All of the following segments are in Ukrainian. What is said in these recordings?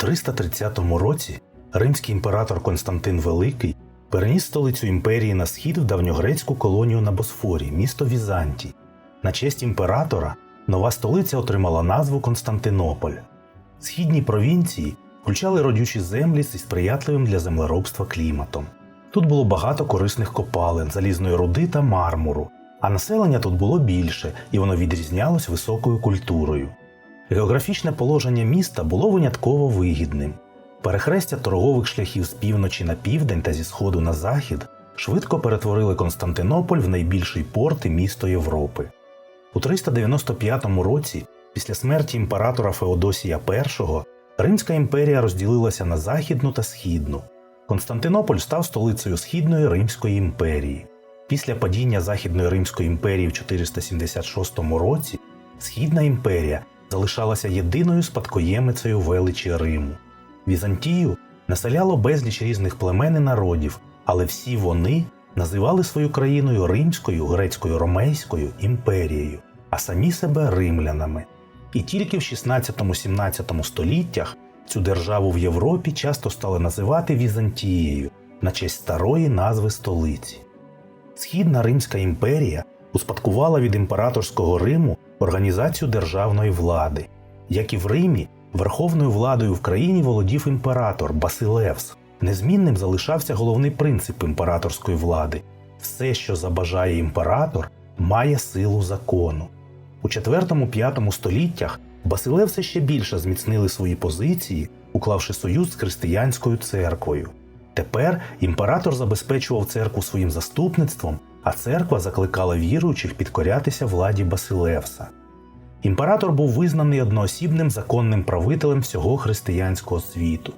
330 році римський імператор Константин Великий переніс столицю імперії на схід в давньогрецьку колонію на Босфорі, місто Візантій. На честь імператора нова столиця отримала назву Константинополь. Східні провінції включали родючі землі зі сприятливим для землеробства кліматом. Тут було багато корисних копалин, залізної руди та мармуру, а населення тут було більше і воно відрізнялось високою культурою. Географічне положення міста було винятково вигідним. Перехрестя торгових шляхів з півночі на південь та зі сходу на захід швидко перетворили Константинополь в найбільший порт і місто Європи. У 395 році, після смерті імператора Феодосія І, Римська імперія розділилася на західну та східну. Константинополь став столицею Східної Римської імперії. Після падіння Західної Римської імперії в 476 році Східна імперія залишалася єдиною спадкоємицею величі Риму. Візантію населяло безліч різних племен і народів, але всі вони називали свою країною Римською, грецькою ромейською імперією, а самі себе римлянами. І тільки в 16-17 століттях цю державу в Європі часто стали називати Візантією на честь старої назви столиці. Східна Римська імперія успадкувала від імператорського Риму організацію державної влади. Як і в Римі, верховною владою в країні володів імператор Басилевс. Незмінним залишався головний принцип імператорської влади: все, що забажає імператор, має силу закону. У 4-5 століттях Басилевси ще більше зміцнили свої позиції, уклавши союз з християнською церквою. Тепер імператор забезпечував церкву своїм заступництвом, а церква закликала віруючих підкорятися владі Басилевса. Імператор був визнаний одноосібним законним правителем всього християнського світу.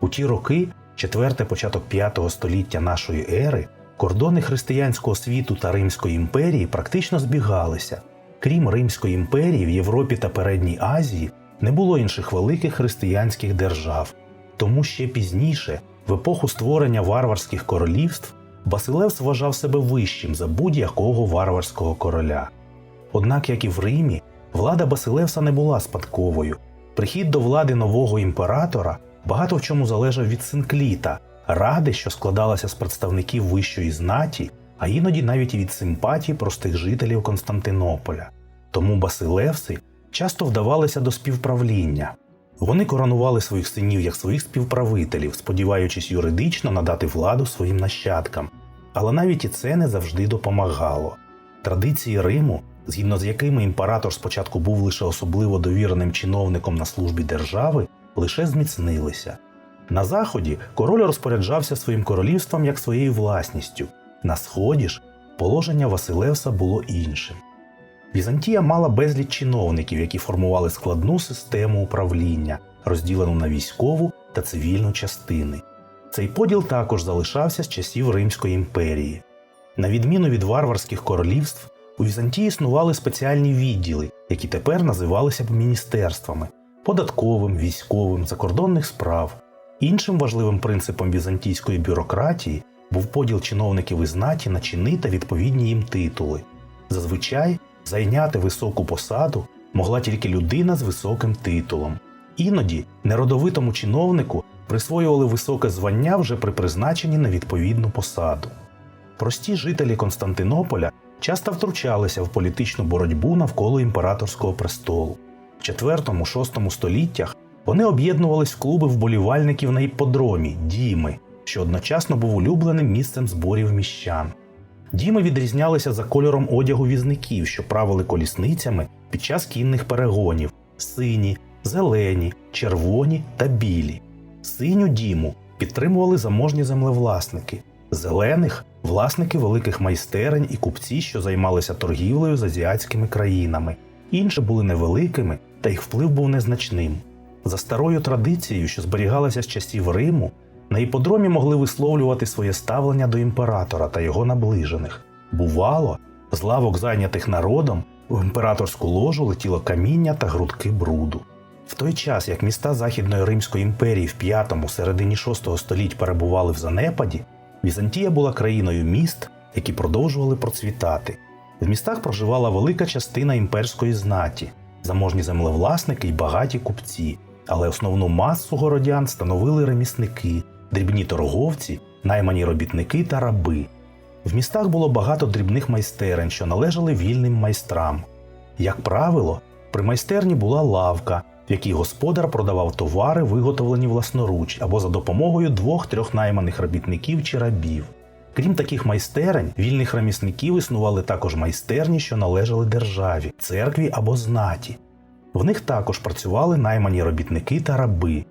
У ті роки, четверте початок 5 століття нашої ери, кордони християнського світу та Римської імперії практично збігалися. Крім Римської імперії, в Європі та Передній Азії не було інших великих християнських держав. Тому ще пізніше, в епоху створення варварських королівств, Басилевс вважав себе вищим за будь-якого варварського короля. Однак, як і в Римі, влада Басилевса не була спадковою. Прихід до влади нового імператора багато в чому залежав від синкліта, ради, що складалася з представників вищої знаті, а іноді навіть і від симпатій простих жителів Константинополя. Тому Басилевси часто вдавалися до співправління. Вони коронували своїх синів як своїх співправителів, сподіваючись юридично надати владу своїм нащадкам. Але навіть і це не завжди допомагало. Традиції Риму, згідно з якими імператор спочатку був лише особливо довіреним чиновником на службі держави, лише зміцнилися. На заході король розпоряджався своїм королівством як своєю власністю. На сході ж положення Василевса було іншим. Візантія мала безліч чиновників, які формували складну систему управління, розділену на військову та цивільну частини. Цей поділ також залишався з часів Римської імперії. На відміну від варварських королівств, у Візантії існували спеціальні відділи, які тепер називалися б міністерствами податковим, військовим, закордонних справ. Іншим важливим принципом візантійської бюрократії був поділ чиновників і знаті на чини та відповідні їм титули. Зазвичай зайняти високу посаду могла тільки людина з високим титулом. Іноді неродовитому чиновнику присвоювали високе звання вже при призначенні на відповідну посаду. Прості жителі Константинополя часто втручалися в політичну боротьбу навколо імператорського престолу. В 4-6 століттях вони об'єднувались в клуби вболівальників на іпподромі Діми, що одночасно був улюбленим місцем зборів міщан. Діми відрізнялися за кольором одягу візників, що правили колісницями під час кінних перегонів: сині, зелені, червоні та білі. Синю діму підтримували заможні землевласники, зелених власники великих майстерень і купці, що займалися торгівлею з азіатськими країнами. Інші були невеликими, та їх вплив був незначним. За старою традицією, що зберігалася з часів Риму, на іподромі могли висловлювати своє ставлення до імператора та його наближених. Бувало, з лавок, зайнятих народом, в імператорську ложу летіло каміння та грудки бруду. В той час, як міста Західної Римської імперії в 5 середині 6 століть перебували в занепаді, Візантія була країною міст, які продовжували процвітати. В містах проживала велика частина імперської знаті, заможні землевласники й багаті купці, але основну масу городян становили ремісники, дрібні торговці, наймані робітники та раби. В містах було багато дрібних майстерень, що належали вільним майстрам. Як правило, при майстерні була лавка, в якій господар продавав товари, виготовлені власноруч або за допомогою двох-трьох найманих робітників чи рабів. Крім таких майстерень, вільних ремісників існували також майстерні, що належали державі, церкві або знаті. В них також працювали наймані робітники та раби.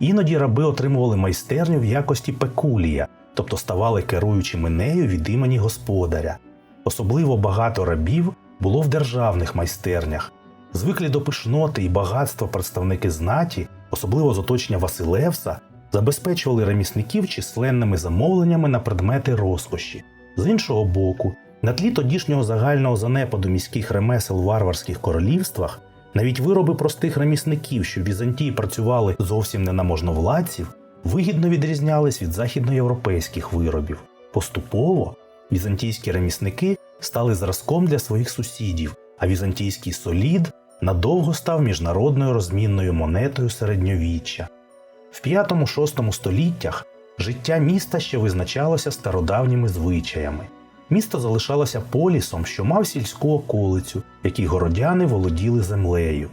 Іноді раби отримували майстерню в якості пекулія, тобто ставали керуючими нею від імені господаря. Особливо багато рабів було в державних майстернях. Звиклі до пишноти і багатства представники знаті, особливо з оточення Василевса, забезпечували ремісників численними замовленнями на предмети розкоші. З іншого боку, на тлі тодішнього загального занепаду міських ремесел в варварських королівствах, навіть вироби простих ремісників, що в Візантії працювали зовсім не на можновладців, вигідно відрізнялись від західноєвропейських виробів. Поступово візантійські ремісники стали зразком для своїх сусідів, а візантійський солід надовго став міжнародною розмінною монетою середньовіччя. В 5-6 століттях життя міста ще визначалося стародавніми звичаями. Місто залишалося полісом, що мав сільську околицю, якій городяни володіли землею.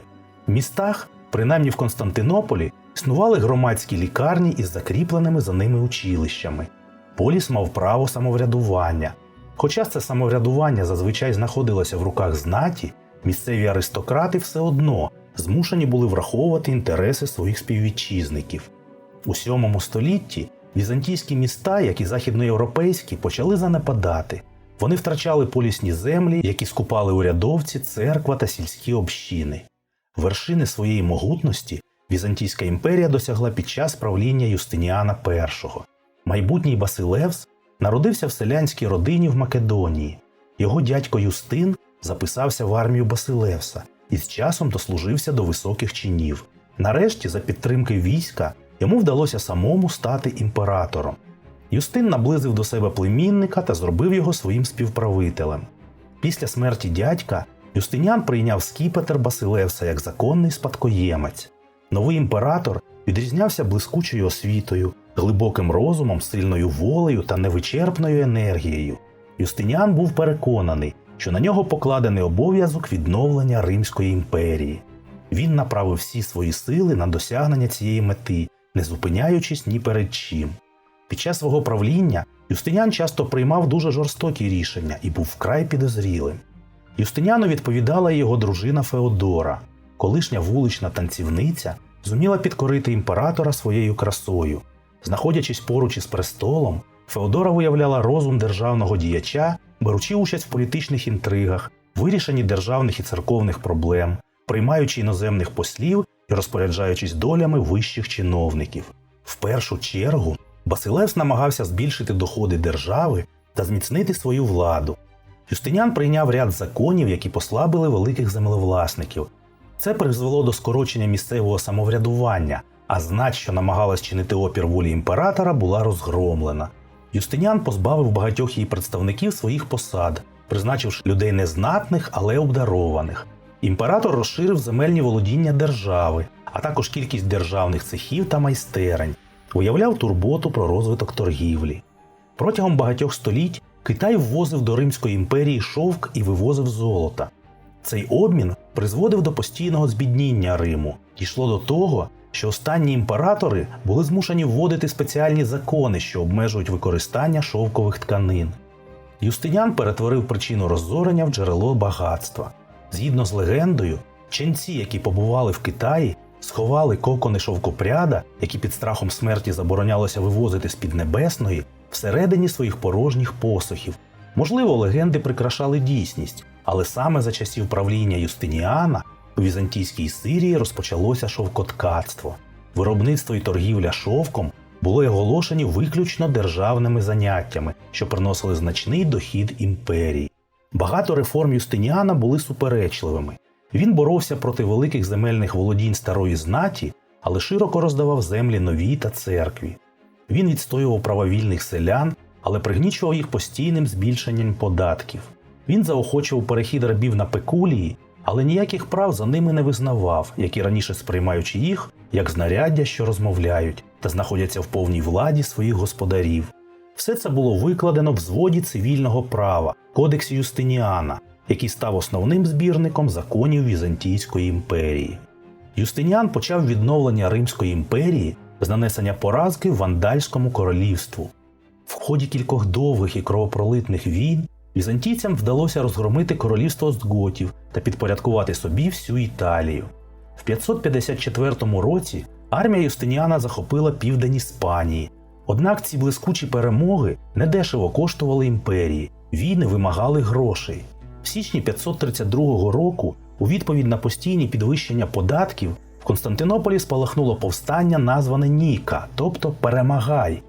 В містах, принаймні в Константинополі, існували громадські лікарні із закріпленими за ними училищами. Поліс мав право самоврядування. Хоча це самоврядування зазвичай знаходилося в руках знаті, місцеві аристократи все одно змушені були враховувати інтереси своїх співвітчизників. У VII столітті візантійські міста, як і західноєвропейські, почали занепадати. Вони втрачали полісні землі, які скупали урядовці, церква та сільські общини. Вершини своєї могутності Візантійська імперія досягла під час правління Юстиніана І. Майбутній Басилевс народився в селянській родині в Македонії. Його дядько Юстин записався в армію Басилевса і з часом дослужився до високих чинів. Нарешті, за підтримки війська, йому вдалося самому стати імператором. Юстин наблизив до себе племінника та зробив його своїм співправителем. Після смерті дядька Юстиніан прийняв скіпетр Басилевса як законний спадкоємець. Новий імператор відрізнявся блискучою освітою, глибоким розумом, сильною волею та невичерпною енергією. Юстиніан був переконаний, що на нього покладений обов'язок відновлення Римської імперії. Він направив всі свої сили на досягнення цієї мети, не зупиняючись ні перед чим. Під час свого правління Юстиніан часто приймав дуже жорстокі рішення і був вкрай підозрілим. Юстиніану відповідала його дружина Феодора, колишня вулична танцівниця, зуміла підкорити імператора своєю красою. Знаходячись поруч із престолом, Феодора виявляла розум державного діяча, беручи участь в політичних інтригах, вирішенні державних і церковних проблем, приймаючи іноземних послів і розпоряджаючись долями вищих чиновників. В першу чергу Басилевс намагався збільшити доходи держави та зміцнити свою владу. Юстиніан прийняв ряд законів, які послабили великих землевласників. Це призвело до скорочення місцевого самоврядування, а знать, що намагалась чинити опір волі імператора, була розгромлена. Юстиніан позбавив багатьох її представників своїх посад, призначивши людей незнатних, але обдарованих. Імператор розширив земельні володіння держави, а також кількість державних цехів та майстерень, уявляв турботу про розвиток торгівлі. Протягом багатьох століть Китай ввозив до Римської імперії шовк і вивозив золота. Цей обмін призводив до постійного збідніння Риму. Дійшло до того, що останні імператори були змушені вводити спеціальні закони, що обмежують використання шовкових тканин. Юстиніан перетворив причину розорення в джерело багатства. Згідно з легендою, ченці, які побували в Китаї, сховали кокони шовкопряда, які під страхом смерті заборонялося вивозити з Піднебесної, всередині своїх порожніх посохів. Можливо, легенди прикрашали дійсність, але саме за часів правління Юстиніана у Візантійській Сирії розпочалося шовкоткацтво. Виробництво і торгівля шовком були оголошені виключно державними заняттями, що приносили значний дохід імперії. Багато реформ Юстиніана були суперечливими. Він боровся проти великих земельних володінь старої знаті, але широко роздавав землі новій та церкві. Він відстоював права вільних селян, але пригнічував їх постійним збільшенням податків. Він заохочував перехід рабів на пекулії, але ніяких прав за ними не визнавав, як і раніше сприймаючи їх як знаряддя, що розмовляють та знаходяться в повній владі своїх господарів. Все це було викладено в зводі цивільного права Кодексі Юстиніана, який став основним збірником законів Візантійської імперії. Юстиніан почав відновлення Римської імперії з нанесення поразки Вандальському королівству. В ході кількох довгих і кровопролитних війн візантійцям вдалося розгромити королівство Остготів та підпорядкувати собі всю Італію. В 554 році армія Юстиніана захопила південь Іспанії. Однак ці блискучі перемоги недешево коштували імперії, війни вимагали грошей. В січні 532 року, у відповідь на постійні підвищення податків, в Константинополі спалахнуло повстання, назване Ніка, тобто Перемагай.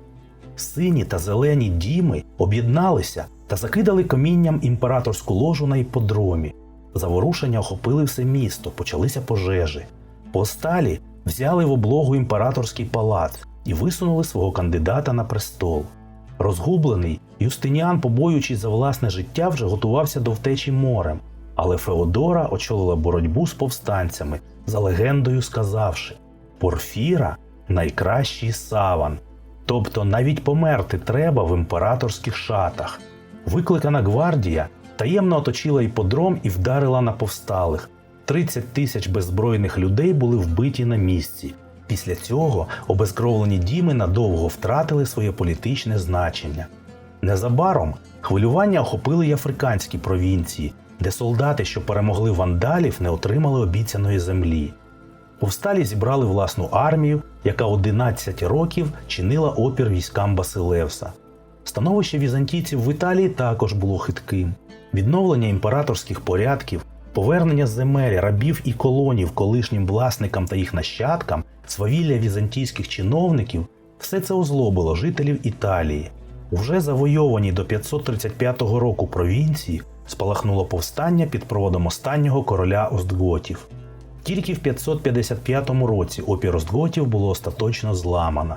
Сині та зелені діми об'єдналися та закидали камінням імператорську ложу на іпподромі. Заворушення охопили все місто, почалися пожежі. Посталі взяли в облогу імператорський палац і висунули свого кандидата на престол. Розгублений, Юстиніан, побоюючись за власне життя, вже готувався до втечі морем, але Феодора очолила боротьбу з повстанцями, за легендою сказавши: Порфіра найкращий саван, тобто навіть померти треба в імператорських шатах. Викликана гвардія таємно оточила іподром і вдарила на повсталих. 30 тисяч беззбройних людей були вбиті на місці. Після цього обезкровлені діми надовго втратили своє політичне значення. Незабаром хвилювання охопили й африканські провінції, де солдати, що перемогли вандалів, не отримали обіцяної землі. Повсталі зібрали власну армію, яка 11 років чинила опір військам Басилевса. Становище візантійців в Італії також було хитким. Відновлення імператорських порядків, повернення земель, рабів і колонів колишнім власникам та їх нащадкам, свавілля візантійських чиновників все це озлобило жителів Італії. Уже завойовані до 535 року провінції спалахнуло повстання під проводом останнього короля Остготів. Тільки в 555 році опір Остготів було остаточно зламано.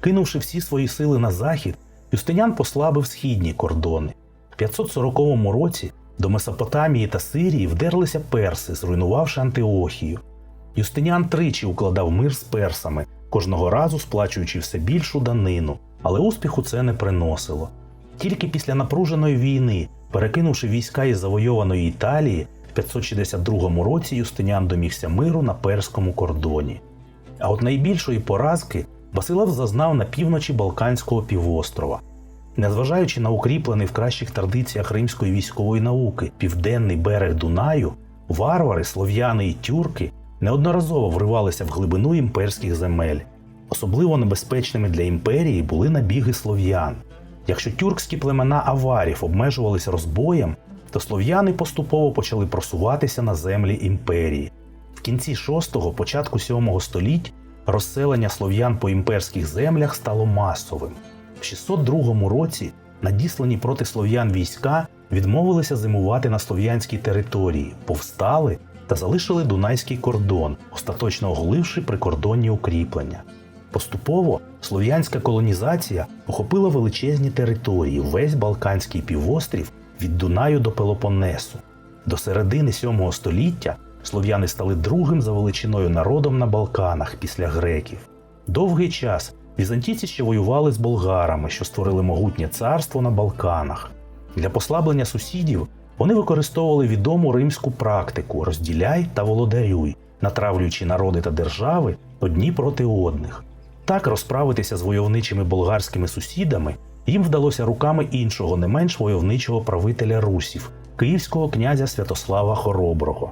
Кинувши всі свої сили на захід, Юстинян послабив східні кордони. В 540 році до Месопотамії та Сирії вдерлися перси, зруйнувавши Антиохію. Юстиніан тричі укладав мир з персами, кожного разу сплачуючи все більшу данину, але успіху це не приносило. Тільки після напруженої війни, перекинувши війська із завойованої Італії, в 562 році Юстиніан домігся миру на перському кордоні. А от найбільшої поразки Басилев зазнав на півночі Балканського півострова. Незважаючи на укріплений в кращих традиціях римської військової науки південний берег Дунаю, варвари, слов'яни і тюрки неодноразово вривалися в глибину імперських земель. Особливо небезпечними для імперії були набіги слов'ян. Якщо тюркські племена аварів обмежувалися розбоєм, то слов'яни поступово почали просуватися на землі імперії. В кінці 6-го, початку 7 століть розселення слов'ян по імперських землях стало масовим. В 602 році надіслані проти слов'ян війська відмовилися зимувати на слов'янській території, повстали та залишили Дунайський кордон, остаточно оголивши прикордонні укріплення. Поступово слов'янська колонізація охопила величезні території, весь Балканський півострів від Дунаю до Пелопонесу. До середини 7 століття слов'яни стали другим за величиною народом на Балканах після греків. Довгий час візантійці ще воювали з болгарами, що створили могутнє царство на Балканах. Для послаблення сусідів вони використовували відому римську практику розділяй та володарюй, натравлюючи народи та держави одні проти одних. Так розправитися з войовничими болгарськими сусідами їм вдалося руками іншого не менш войовничого правителя русів, київського князя Святослава Хороброго.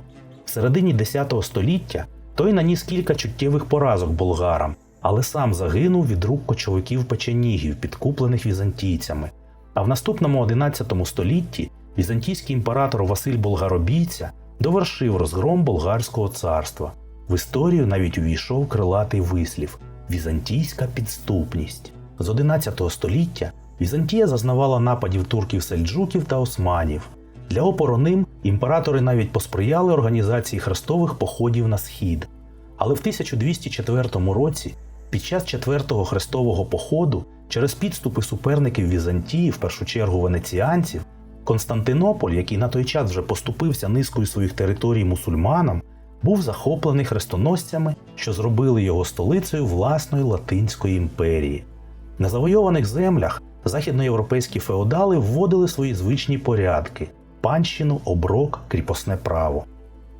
В середині X століття той наніс кілька чуттєвих поразок болгарам, але сам загинув від рук кочовиків печенігів, підкуплених візантійцями. А в наступному XI столітті візантійський імператор Василь Болгаробійця довершив розгром болгарського царства. В історію навіть увійшов крилатий вислів Візантійська підступність. З XI століття Візантія зазнавала нападів турків-сельджуків та османів. Для опору ним імператори навіть посприяли організації хрестових походів на схід. Але в 1204 році, під час четвертого хрестового походу, через підступи суперників Візантії, в першу чергу венеціанців, Константинополь, який на той час вже поступився низкою своїх територій мусульманам, був захоплений хрестоносцями, що зробили його столицею власної Латинської імперії. На завойованих землях західноєвропейські феодали вводили свої звичні порядки панщину, оброк, кріпосне право.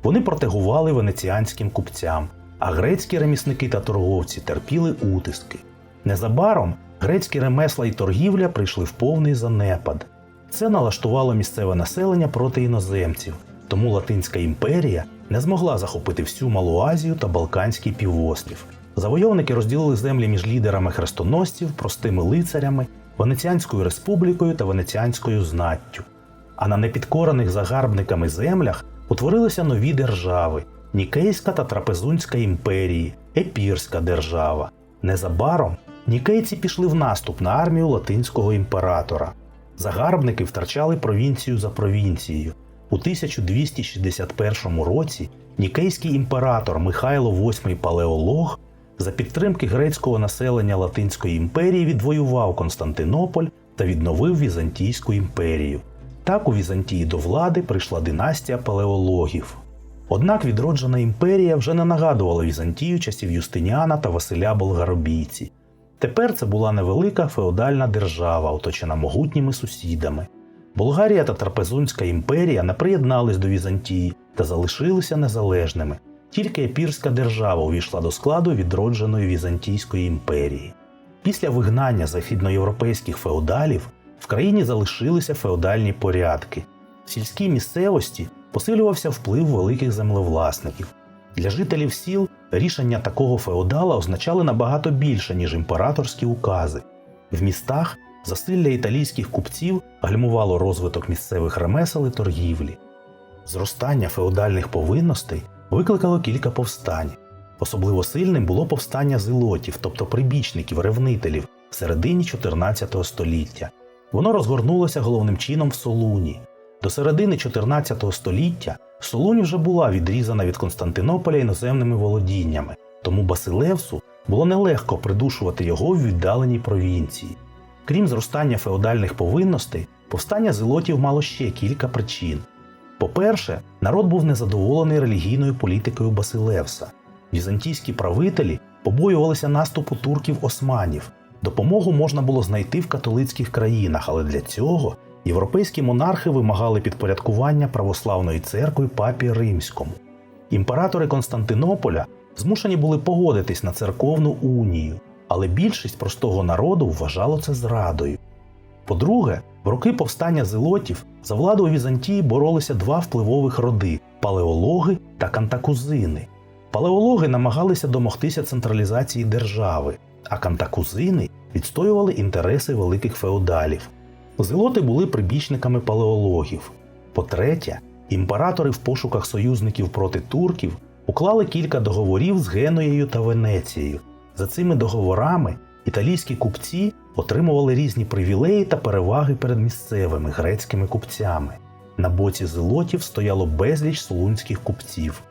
Вони протегували венеціанським купцям, а грецькі ремісники та торговці терпіли утиски. Незабаром грецькі ремесла і торгівля прийшли в повний занепад. Це налаштувало місцеве населення проти іноземців, тому Латинська імперія не змогла захопити всю Малу Азію та Балканський півострів. Завойовники розділили землі між лідерами хрестоносців, простими лицарями, Венеціанською республікою та Венеціанською знаттю. А на непідкорених загарбниками землях утворилися нові держави Нікейська та Трапезунська імперії, Епірська держава. Незабаром нікейці пішли в наступ на армію латинського імператора. Загарбники втрачали провінцію за провінцією. У 1261 році нікейський імператор Михайло VIII Палеолог за підтримки грецького населення Латинської імперії відвоював Константинополь та відновив Візантійську імперію. Так у Візантії до влади прийшла династія палеологів. Однак відроджена імперія вже не нагадувала Візантію часів Юстиніана та Василя Болгаробійці. Тепер це була невелика феодальна держава, оточена могутніми сусідами. Болгарія та Трапезунська імперія не приєднались до Візантії та залишилися незалежними. Тільки Епірська держава увійшла до складу відродженої Візантійської імперії. Після вигнання західноєвропейських феодалів в країні залишилися феодальні порядки. В сільській місцевості посилювався вплив великих землевласників. Для жителів сіл рішення такого феодала означали набагато більше, ніж імператорські укази. В містах засилля італійських купців гальмувало розвиток місцевих ремесел і торгівлі. Зростання феодальних повинностей викликало кілька повстань. Особливо сильним було повстання зелотів, тобто прибічників, ревнителів в середині 14 століття. Воно розгорнулося головним чином в Солуні. До середини 14 століття Солунь вже була відрізана від Константинополя іноземними володіннями, тому Басилевсу було нелегко придушувати його в віддаленій провінції. Крім зростання феодальних повинностей, повстання зелотів мало ще кілька причин. По-перше, народ був незадоволений релігійною політикою Басилевса. Візантійські правителі побоювалися наступу турків-османів. Допомогу можна було знайти в католицьких країнах, але для цього європейські монархи вимагали підпорядкування православної церкви папі римському. Імператори Константинополя змушені були погодитись на церковну унію, але більшість простого народу вважало це зрадою. По-друге, в роки повстання зелотів за владу у Візантії боролися два впливових роди палеологи та кантакузини. Палеологи намагалися домогтися централізації держави, а кантакузини відстоювали інтереси великих феодалів. Зелоти були прибічниками палеологів. По-третє, імператори в пошуках союзників проти турків уклали кілька договорів з Геноєю та Венецією. За цими договорами італійські купці отримували різні привілеї та переваги перед місцевими грецькими купцями. На боці зелотів стояло безліч солунських купців.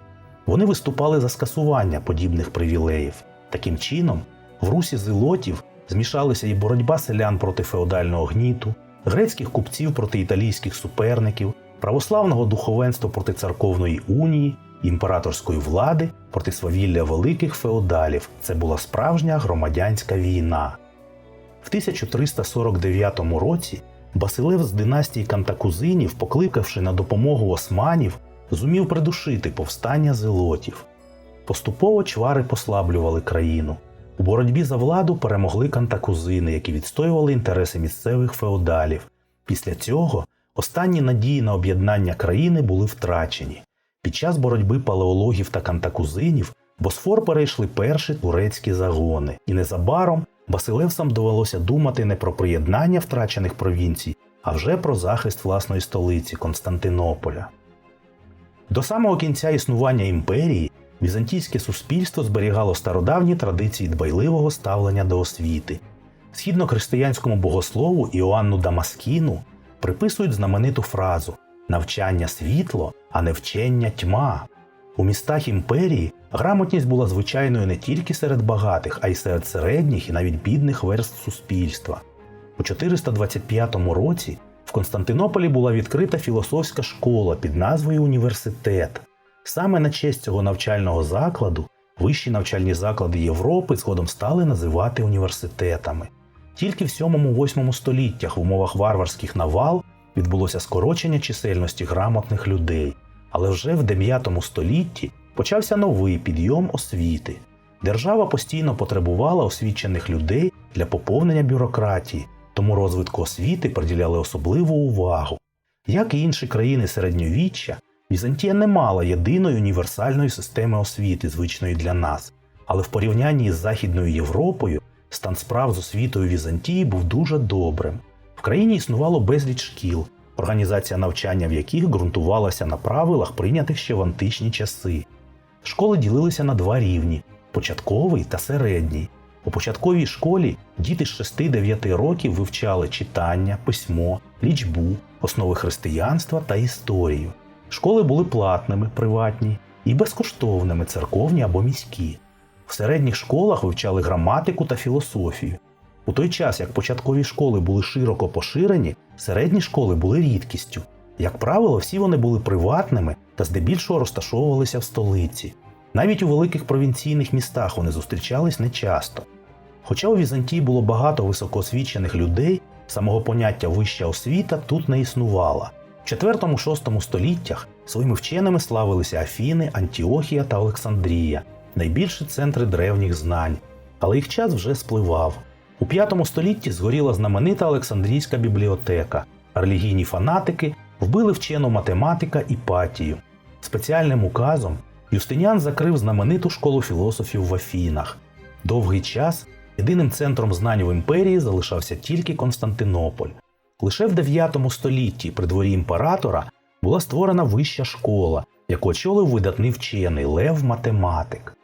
Вони виступали за скасування подібних привілеїв. Таким чином, в русі зелотів змішалися і боротьба селян проти феодального гніту, грецьких купців проти італійських суперників, православного духовенства проти церковної унії, імператорської влади проти свавілля великих феодалів. Це була справжня громадянська війна. В 1349 році Басилев з династії Кантакузинів, покликавши на допомогу османів, зумів придушити повстання зелотів. Поступово чвари послаблювали країну. У боротьбі за владу перемогли кантакузини, які відстоювали інтереси місцевих феодалів. Після цього останні надії на об'єднання країни були втрачені. Під час боротьби палеологів та кантакузинів Босфор перейшли перші турецькі загони, і незабаром Басилевсам довелося думати не про приєднання втрачених провінцій, а вже про захист власної столиці Константинополя. До самого кінця існування імперії візантійське суспільство зберігало стародавні традиції дбайливого ставлення до освіти. Східнохристиянському богослову Іоанну Дамаскіну приписують знамениту фразу навчання світло, а не вчення тьма. У містах імперії грамотність була звичайною не тільки серед багатих, а й серед середніх і навіть бідних верств суспільства. У 425 році В Константинополі була відкрита філософська школа під назвою Університет. Саме на честь цього навчального закладу вищі навчальні заклади Європи згодом стали називати університетами. Тільки в 7-8 століттях в умовах варварських навал відбулося скорочення чисельності грамотних людей, але вже в 9 столітті почався новий підйом освіти. Держава постійно потребувала освічених людей для поповнення бюрократії, тому розвитку освіти приділяли особливу увагу. Як і інші країни середньовіччя, Візантія не мала єдиної універсальної системи освіти, звичної для нас, але в порівнянні з Західною Європою стан справ з освітою Візантії був дуже добрим. В країні існувало безліч шкіл, організація навчання в яких ґрунтувалася на правилах, прийнятих ще в античні часи. Школи ділилися на два рівні початковий та середній. У початковій школі діти з 6-9 років вивчали читання, письмо, лічбу, основи християнства та історію. Школи були платними, приватні і безкоштовними, церковні або міські. В середніх школах вивчали граматику та філософію. У той час, як початкові школи були широко поширені, середні школи були рідкістю. Як правило, всі вони були приватними та здебільшого розташовувалися в столиці. Навіть у великих провінційних містах вони зустрічались нечасто. Хоча у Візантії було багато високоосвічених людей, самого поняття вища освіта тут не існувало. 4-6 століттях своїми вченими славилися Афіни, Антіохія та Олександрія, найбільші центри древніх знань, але їх час вже спливав. У 5 столітті згоріла знаменита Олександрійська бібліотека. Релігійні фанатики вбили вчену математика Іпатію. Спеціальним указом Юстиніан закрив знамениту школу філософів в Афінах. Довгий час єдиним центром знань в імперії залишався тільки Константинополь. Лише в 9 столітті при дворі імператора була створена вища школа, яку очолив видатний вчений Лев Математик.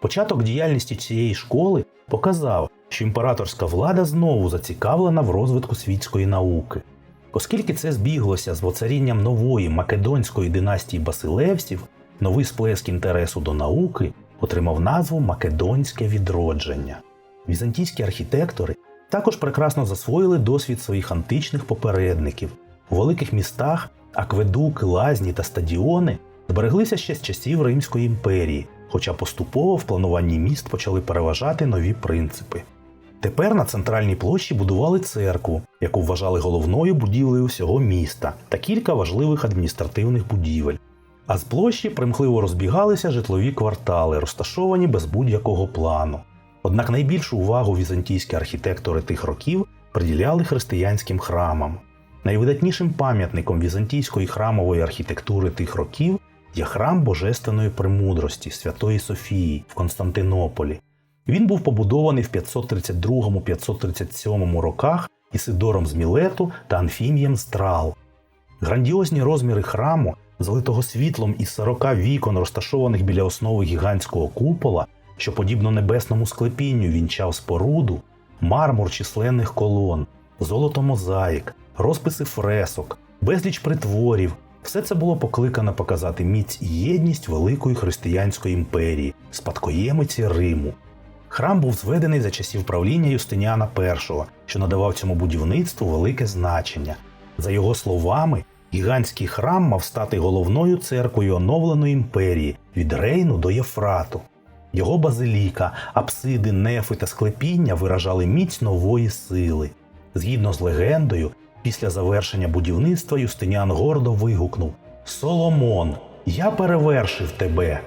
Початок діяльності цієї школи показав, що імператорська влада знову зацікавлена в розвитку світської науки. Оскільки це збіглося з воцарінням нової македонської династії Басилевсів, новий сплеск інтересу до науки отримав назву Македонське відродження. Візантійські архітектори також прекрасно засвоїли досвід своїх античних попередників. У великих містах акведуки, лазні та стадіони збереглися ще з часів Римської імперії, хоча поступово в плануванні міст почали переважати нові принципи. Тепер на центральній площі будували церкву, яку вважали головною будівлею всього міста, та кілька важливих адміністративних будівель. А з площі примхливо розбігалися житлові квартали, розташовані без будь-якого плану. Однак найбільшу увагу візантійські архітектори тих років приділяли християнським храмам. Найвидатнішим пам'ятником візантійської храмової архітектури тих років є храм Божественної премудрості Святої Софії в Константинополі. Він був побудований в 532-537 роках Ісидором з Мілету та Анфімієм з Трал. Грандіозні розміри храму, залитого світлом із 40 вікон, розташованих біля основи гігантського купола, що подібно небесному склепінню вінчав споруду, мармур численних колон, золото мозаїк, розписи фресок, безліч притворів. Все це було покликано показати міць і єдність великої християнської імперії, спадкоємиці Риму. Храм був зведений за часів правління Юстиніана І, що надавав цьому будівництву велике значення. За його словами, гігантський храм мав стати головною церквою оновленої імперії від Рейну до Єфрату. Його базиліка, апсиди, нефи та склепіння виражали міць нової сили. Згідно з легендою, після завершення будівництва Юстиніан гордо вигукнув Соломон, я перевершив тебе.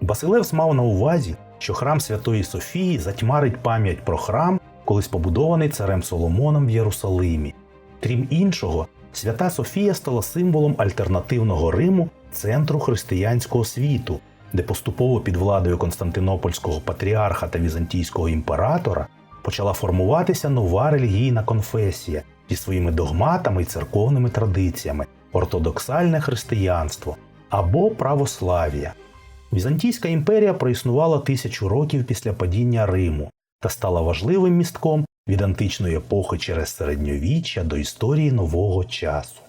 Басилевс мав на увазі, що храм Святої Софії затьмарить пам'ять про храм, колись побудований царем Соломоном в Єрусалимі. Крім іншого, Свята Софія стала символом альтернативного Риму, центру християнського світу, де поступово під владою Константинопольського патріарха та візантійського імператора почала формуватися нова релігійна конфесія зі своїми догматами і церковними традиціями ортодоксальне християнство або православ'я. Візантійська імперія проіснувала тисячу років після падіння Риму та стала важливим містком від античної епохи через середньовіччя до історії нового часу.